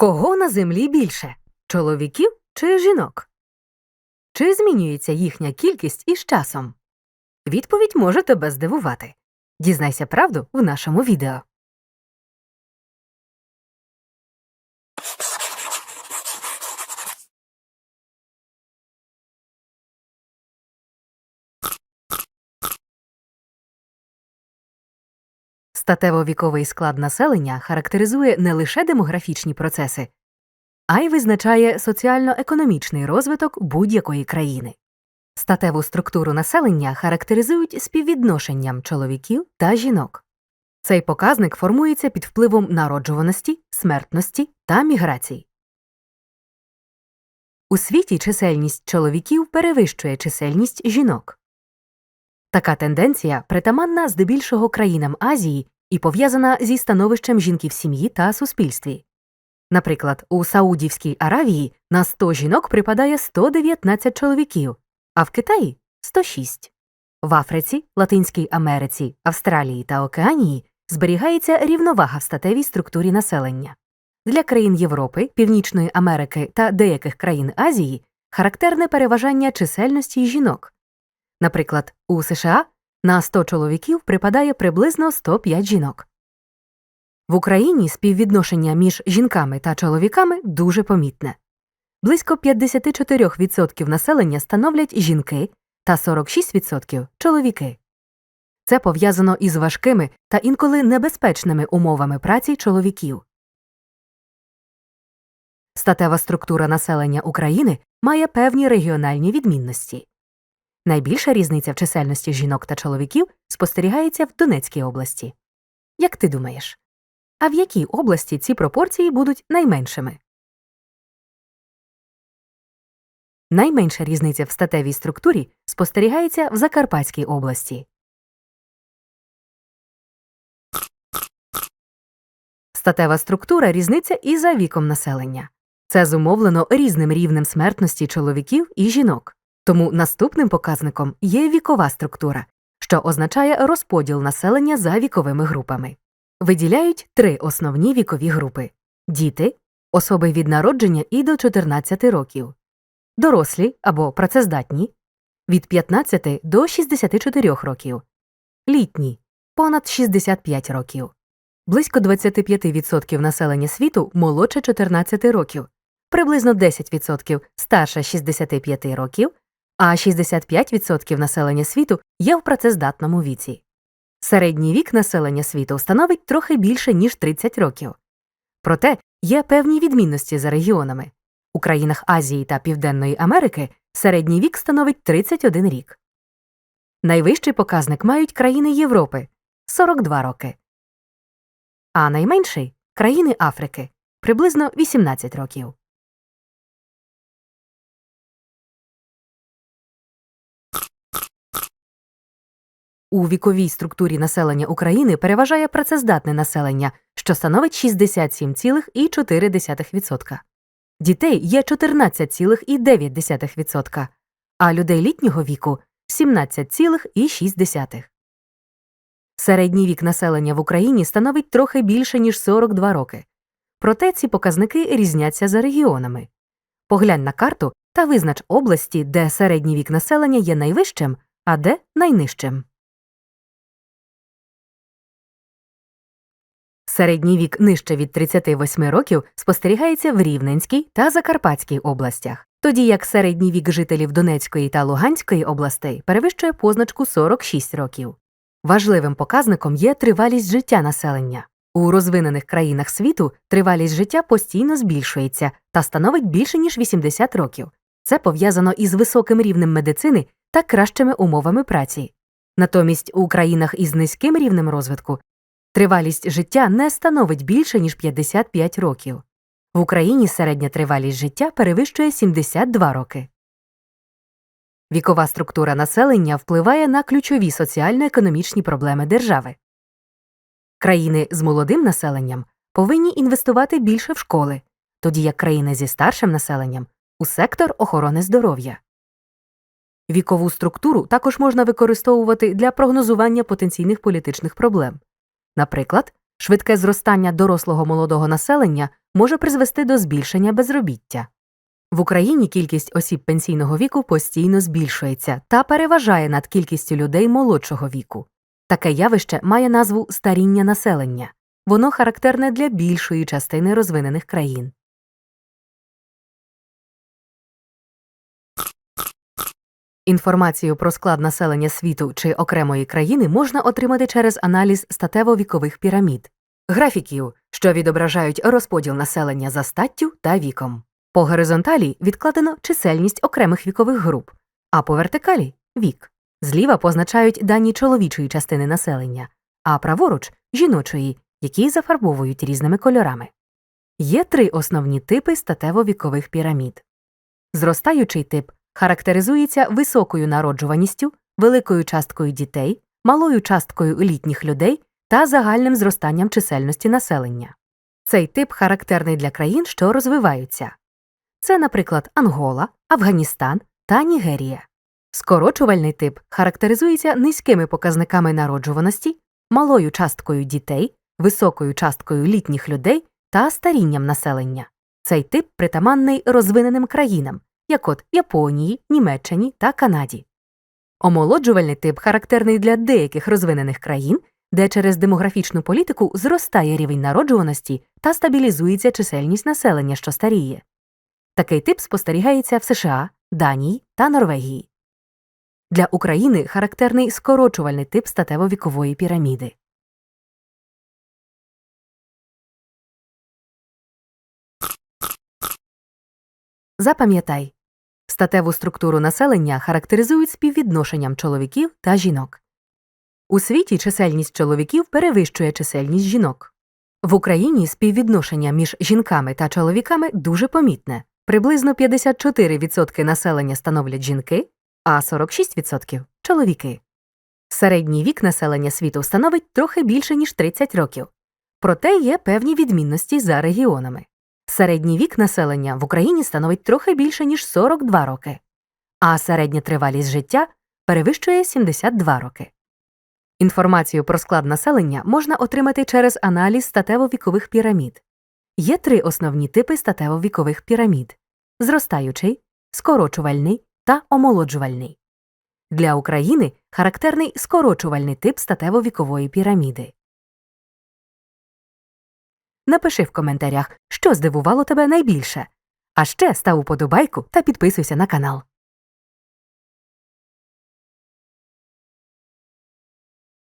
Кого на землі більше чоловіків чи жінок? Чи змінюється їхня кількість із часом? Відповідь може тебе здивувати. Дізнайся правду в нашому відео. Статево-віковий склад населення характеризує не лише демографічні процеси, а й визначає соціально-економічний розвиток будь-якої країни. Статеву структуру населення характеризують співвідношенням чоловіків та жінок. Цей показник формується під впливом народжуваності, смертності та міграцій. У світі чисельність чоловіків перевищує чисельність жінок. Така тенденція притаманна здебільшого країнам Азії і пов'язана зі становищем жінки в сім'ї та суспільстві. Наприклад, у Саудівській Аравії на 100 жінок припадає 119 чоловіків, а в Китаї 106. В Африці, Латинській Америці, Австралії та Океанії зберігається рівновага в статевій структурі населення. Для країн Європи, Північної Америки та деяких країн Азії характерне переважання чисельності жінок. Наприклад, у США на 100 чоловіків припадає приблизно 105 жінок. В Україні співвідношення між жінками та чоловіками дуже помітне. Близько 54% населення становлять жінки та 46% чоловіки. Це пов'язано із важкими та інколи небезпечними умовами праці чоловіків. Статева структура населення України має певні регіональні відмінності. Найбільша різниця в чисельності жінок та чоловіків спостерігається в Донецькій області. Як ти думаєш? А в якій області ці пропорції будуть найменшими? Найменша різниця в статевій структурі спостерігається в Закарпатській області. Статева структура різниця і за віком населення. Це зумовлено різним рівнем смертності чоловіків і жінок. Тому наступним показником є вікова структура, що означає розподіл населення за віковими групами. Виділяють три основні вікові групи діти, особи від народження і до 14 років, дорослі або працездатні від 15 до 64 років, літні понад 65 років. Близько 25% населення світу молодше 14 років, приблизно 10% старше 65 років, а 65% населення світу є в працездатному віці. Середній вік населення світу становить трохи більше, ніж 30 років. Проте є певні відмінності за регіонами. У країнах Азії та Південної Америки середній вік становить 31 рік. Найвищий показник мають країни Європи 42 роки, а найменший країни Африки приблизно 18 років. У віковій структурі населення України переважає працездатне населення, що становить 67,4%. Дітей є 14,9%, а людей літнього віку 17,6%. Середній вік населення в Україні становить трохи більше, ніж 42 роки. Проте ці показники різняться за регіонами. Поглянь на карту та визнач області, де середній вік населення є найвищим, а де найнижчим. Середній вік нижче від 38 років спостерігається в Рівненській та Закарпатській областях, тоді як середній вік жителів Донецької та Луганської областей перевищує позначку 46 років. Важливим показником є тривалість життя населення. У розвинених країнах світу тривалість життя постійно збільшується та становить більше ніж 80 років. Це пов'язано із високим рівнем медицини та кращими умовами праці. Натомість у країнах із низьким рівнем розвитку Тривалість життя не становить більше, ніж 55 років. В Україні середня тривалість життя перевищує 72 роки. Вікова структура населення впливає на ключові соціально-економічні проблеми держави. Країни з молодим населенням повинні інвестувати більше в школи, тоді як країни зі старшим населенням у сектор охорони здоров'я. Вікову структуру також можна використовувати для прогнозування потенційних політичних проблем. Наприклад, Швидке зростання дорослого молодого населення може призвести до збільшення безробіття. В Україні кількість осіб пенсійного віку постійно збільшується та переважає над кількістю людей молодшого віку. Таке явище має назву старіння населення. Воно характерне для більшої частини розвинених країн. Інформацію про склад населення світу чи окремої країни можна отримати через аналіз статево-вікових пірамід, графіків, що відображають розподіл населення за статтю та віком. По горизонталі відкладено чисельність окремих вікових груп, а по вертикалі вік. Зліва позначають дані чоловічої частини населення, а праворуч жіночої, які зафарбовують різними кольорами. Є три основні типи статево-вікових пірамід. Зростаючий тип характеризується високою народжуваністю, великою часткою дітей, малою часткою літніх людей та загальним зростанням чисельності населення. Цей тип характерний для країн, що розвиваються. Це, наприклад, Ангола, Афганістан та Нігерія. Скорочувальний тип характеризується низькими показниками народжуваності, малою часткою дітей, високою часткою літніх людей та старінням населення. Цей тип притаманний розвиненим країнам, як от Японії, Німеччині та Канаді. Омолоджувальний тип характерний для деяких розвинених країн, де через демографічну політику зростає рівень народжуваності та стабілізується чисельність населення, що старіє. Такий тип спостерігається в США, Данії та Норвегії. Для України характерний скорочувальний тип статево-вікової піраміди. Запам'ятай, статеву структуру населення характеризують співвідношенням чоловіків та жінок. У світі чисельність чоловіків перевищує чисельність жінок. В Україні співвідношення між жінками та чоловіками дуже помітне. Приблизно 54% населення становлять жінки, а 46% – чоловіки. Середній вік населення світу становить трохи більше, ніж 30 років. Проте є певні відмінності за регіонами. Середній вік населення в Україні становить трохи більше, ніж 42 роки, а середня тривалість життя перевищує 72 роки. Інформацію про склад населення можна отримати через аналіз статево-вікових пірамід. Є три основні типи статево-вікових пірамід зростаючий, скорочувальний та омолоджувальний. Для України характерний скорочувальний тип статево-вікової піраміди. Напиши в коментарях, що здивувало тебе найбільше. А ще став уподобайку та підписуйся на канал.